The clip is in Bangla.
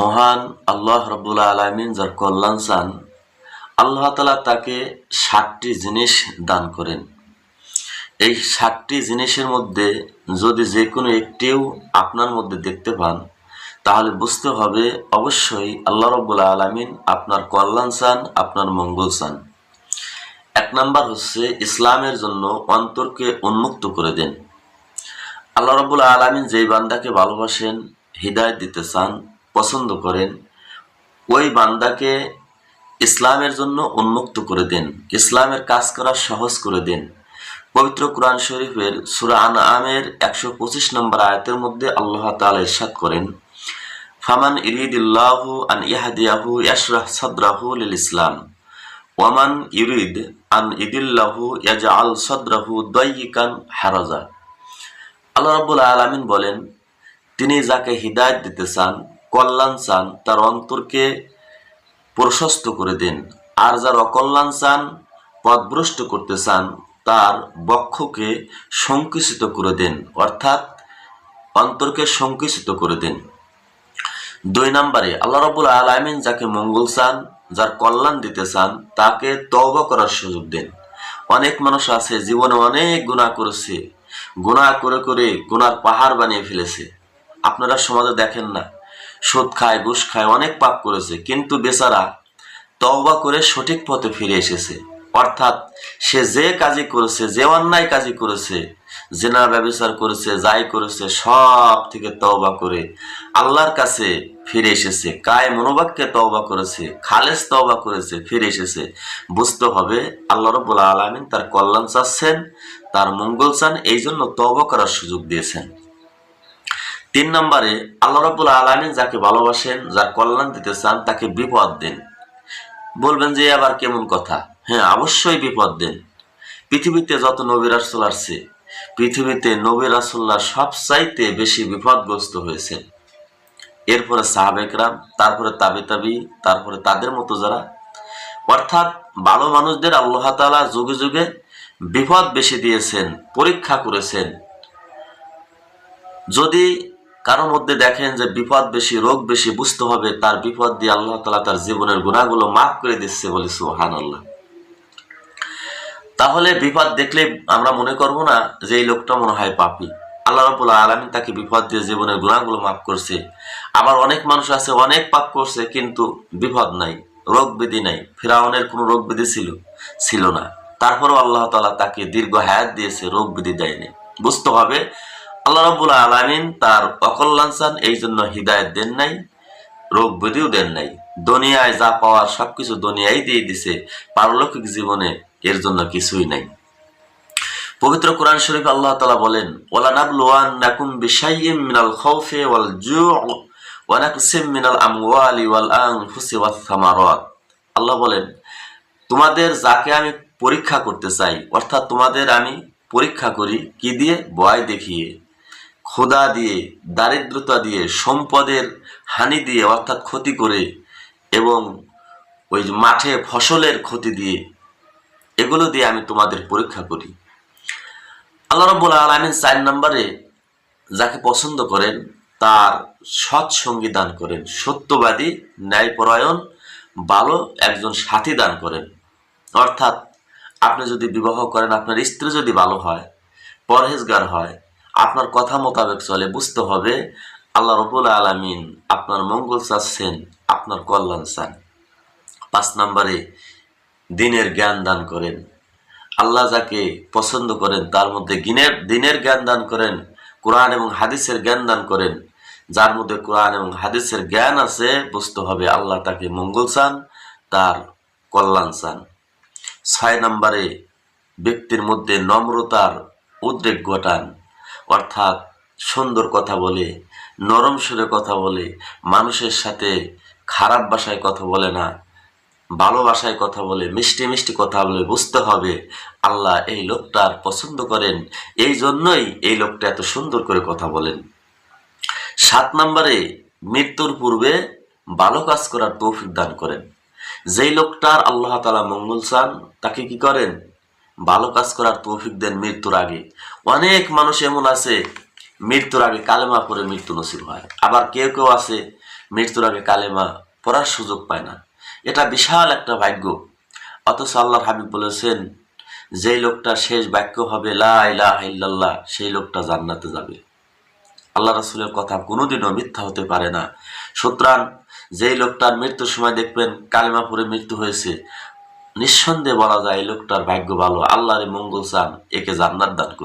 মহান আল্লাহ রবুল্লা আলমিন যার কল্যাণ চান, আল্লাহ তালা তাকে ষাটটি জিনিস দান করেন। এই ষাটটি জিনিসের মধ্যে যদি যে কোনো একটিও আপনার মধ্যে দেখতে পান, তাহলে বুঝতে হবে অবশ্যই আল্লাহ রবুল্লা আলমিন আপনার কল্যাণ চান, আপনার মঙ্গল চান। এক নাম্বার হচ্ছে ইসলামের জন্য অন্তরকে উন্মুক্ত করে দেন। আল্লাহ রবুল আলমিন যেই বান্দাকে ভালোবাসেন, হৃদায়ত দিতে চান পছন্দ করেন, ওই বান্দাকে ইসলামের জন্য উন্মুক্ত করে দেন, ইসলামের কাজ করা সহজ করে দেন। পবিত্র কোরআন শরীফের সুরা আন আমের একশো পঁচিশ নম্বর আয়তের মধ্যে আল্লাহ তাআলা ইরশাদ করেন, ফামান ইরিদিল্লাহু আন ইয়াহদিয়াহু ইয়াশরাহ সাদরাহু লিল ইসলাম, ওয়ামান ইউরিদ আন ইদিল্লাহু ইয়াজআল সাদরাহু দাইয়িকান হারাজা। আল্লাহ রাব্বুল আলামিন বলেন, তিনি যাকে হিদায়ত দিতে চান কল্যাণ চান, তার অন্তরকে প্রশস্ত করে দেন। আর যার অকল্যাণ চান, পথভ্রষ্ট করতে চান, তার বক্ষকে সংকুচিত করে দেন, অর্থাৎ অন্তরকে সংকুচিত করে দেন। দুই নম্বরে, আল্লাহ রবুল আলমিন যাকে মঙ্গল চান, যার কল্যাণ দিতে চান, তাকে তওবা করার সুযোগ দেন। অনেক মানুষ আছে, জীবনে অনেক গুণা করেছে। গুণা করে করে গুনার পাহাড় বানিয়ে ফেলেছে। আপনারা সমাজে দেখেন না। সুদ খায়, ঘুষ খায়, অনেক পাপ করেছে। কিন্তু বেচারা তওবা করে সঠিক পথে ফিরে এসেছে। অর্থাৎ সে যে কাজই করেছে, যে অন্যায় কাজই করেছে, জেনা ব্যবচার করেছে, যাই করেছে, সব থেকে তওবা করে আল্লাহর কাছে ফিরে এসেছে। কায় মনোবাক্যে তওবা করেছে, খালেস তওবা করেছে, ফিরে এসেছে। বুঝতে হবে, আল্লাহ রব্বুল আলমিন তার কল্যাণ চাচ্ছেন, তার মঙ্গল চান এই জন্য তওবা করার সুযোগ দিয়েছেন। তিন নম্বরে, আল্লাহ রব্বুল আলমিন যাকে ভালোবাসেন, যার কল্যাণ দিতে চান, তাকে বিপদ দেন। বলবেন যে আবার কেমন কথা? হ্যাঁ অবশ্যই বিপদ দেন। পৃথিবীতে যত নবী রাসুল আসছে, পৃথিবীতে নবী রাসুল্লাহ সবচাইতে বেশি বিপদগ্রস্ত হয়েছেন। এরপরে সাহাবেকরাম তারপরে তাবি তাবি, তারপরে তাদের মতো যারা। অর্থাৎ, ভালো মানুষদের আল্লাহ তালা যুগে যুগে বিপদ বেশি দিয়েছেন, পরীক্ষা করেছেন। যদি কারোর মধ্যে দেখেন যে বিপদ বেশি, রোগ বেশি, বুঝতে হবে তার বিপদ দিয়ে আল্লাহ তালা তার জীবনের গুণাগুলো মাফ করে দিচ্ছে বলে সুহান আল্লাহ তাহলে বিপদ দেখলে আমরা মনে করব না যে এই লোকটা মনে হয় পাপি। আল্লাহ রবুল্লা আলমী তাকে বিপদ দিয়ে জীবনের গুণাগুলো মাফ করছে। আবার অনেক মানুষ আছে, অনেক পাপ করছে, কিন্তু বিপদ নাই, রোগ ব্যাধি নাই। ফিরাউনের কোনো রোগ ব্যাধি ছিল ছিল না। তারপরও আল্লাহ তালা তাকে দীর্ঘ হায়াত দিয়েছে, রোগ বিধি দেয়নি। বুঝতে হবে আল্লাহ রবুল আলমিন তার অকল্যাণ এই জন্য হৃদায়ত দেন নাই, রোগ ব্যাধিও দেন নাই। দুনিয়ায় যা পাওয়ার সবকিছু দুনিয়ায় দিয়ে দিছে, পারলৌকিক জীবনে এর জন্য কিছুই নাই। পবিত্র কোরআন শরীফ আল্লাহ তালা বলেন ওলানাবলুয়ান নাকুম বিশাইয়িম মিনাল খাউফি ওয়াল জু' ওয়া নাকসিম মিনাল আমওয়ালি ওয়াল আনফুসি ওয়াস সামারাত। আল্লাহ বলেন, তোমাদের যাকে আমি পরীক্ষা করতে চাই, অর্থাৎ তোমাদের আমি পরীক্ষা করি, কি দিয়ে? ভয় দেখিয়ে। ক্ষুধা দিয়ে, দারিদ্রতা দিয়ে, সম্পদের হানি দিয়ে, অর্থাৎ ক্ষতি করে এবং ওই মাঠে ফসলের ক্ষতি দিয়ে, এগুলো দিয়ে আমি তোমাদের পরীক্ষা করি। আল্লাহ রব্বুল আলমিন চার নম্বরে যাকে পছন্দ করেন, তার সৎ সঙ্গী দান করেন, সত্যবাদী, ন্যায়পরায়ণ, ভালো একজন সাথী দান করেন। অর্থাৎ আপনি যদি বিবাহ করেন, আপনার স্ত্রী যদি ভালো হয়, পরহেজগার হয় আপনার কথা মোতাবেক চলে, বুঝতে হবে আল্লাহ রবুল আলমিন আপনার মঙ্গল চাচ্ছেন, আপনার কল্যাণ চান। পাঁচ নম্বরে, দিনের জ্ঞান দান করেন। আল্লাহ যাকে পছন্দ করেন, তার মধ্যে দিনের দিনের জ্ঞান দান করেন, কোরআন এবং হাদিসের জ্ঞান দান করেন। যার মধ্যে কোরআন এবং হাদিসের জ্ঞান আছে, বুঝতে হবে আল্লাহ তাকে মঙ্গল চান, তার কল্যাণ চান। ছয় নম্বরে, ব্যক্তির মধ্যে নম্রতার উদ্রেক ঘটান। অর্থাৎ সুন্দর কথা বলে, নরম সুরে কথা বলে, মানুষের সাথে খারাপ ভাষায় কথা বলে না ভালোবাসায় কথা বলে, মিষ্টি মিষ্টি কথা বলে বুঝতে হবে, আল্লাহ এই লোকটার পছন্দ করেন। এই জন্যই এই লোকটা এত সুন্দর করে কথা বলেন। সাত নম্বরে, মৃত্যুর পূর্বে ভালো কাজ করার তৌফিক দান করেন। যেই লোকটার আল্লাহ তালা মঙ্গল চান, তাকে কি করেন? ভালো কাজ করার তৌফিক দেন মৃত্যুর আগে। অনেক মানুষ এমন আছে, মৃত্যুর আগে কালেমা পরে মৃত্যু নসিব হয়। আবার কেউ কেউ আছে, মৃত্যুর আগে কালেমা পড়ার সুযোগ পায় না। এটা বিশাল একটা ভাগ্য। অথচ আল্লাহর হাবিব বলেছেন, যেই লোকটা শেষ বাক্য হবে, লা ইলাহা ইল্লাল্লাহ, সেই লোকটা জান্নাতে যাবে। আল্লাহ রাসুলের কথা কোনোদিনও মিথ্যা হতে পারে না। সুতরাং যেই লোকটার মৃত্যুর সময় দেখবেন কালিমা পরে মৃত্যু হয়েছে নিঃসন্দেহে বলা যায় লোকটার ভাগ্য ভালো। আল্লাহরে মঙ্গল চান একে জান্নাত দান করুন।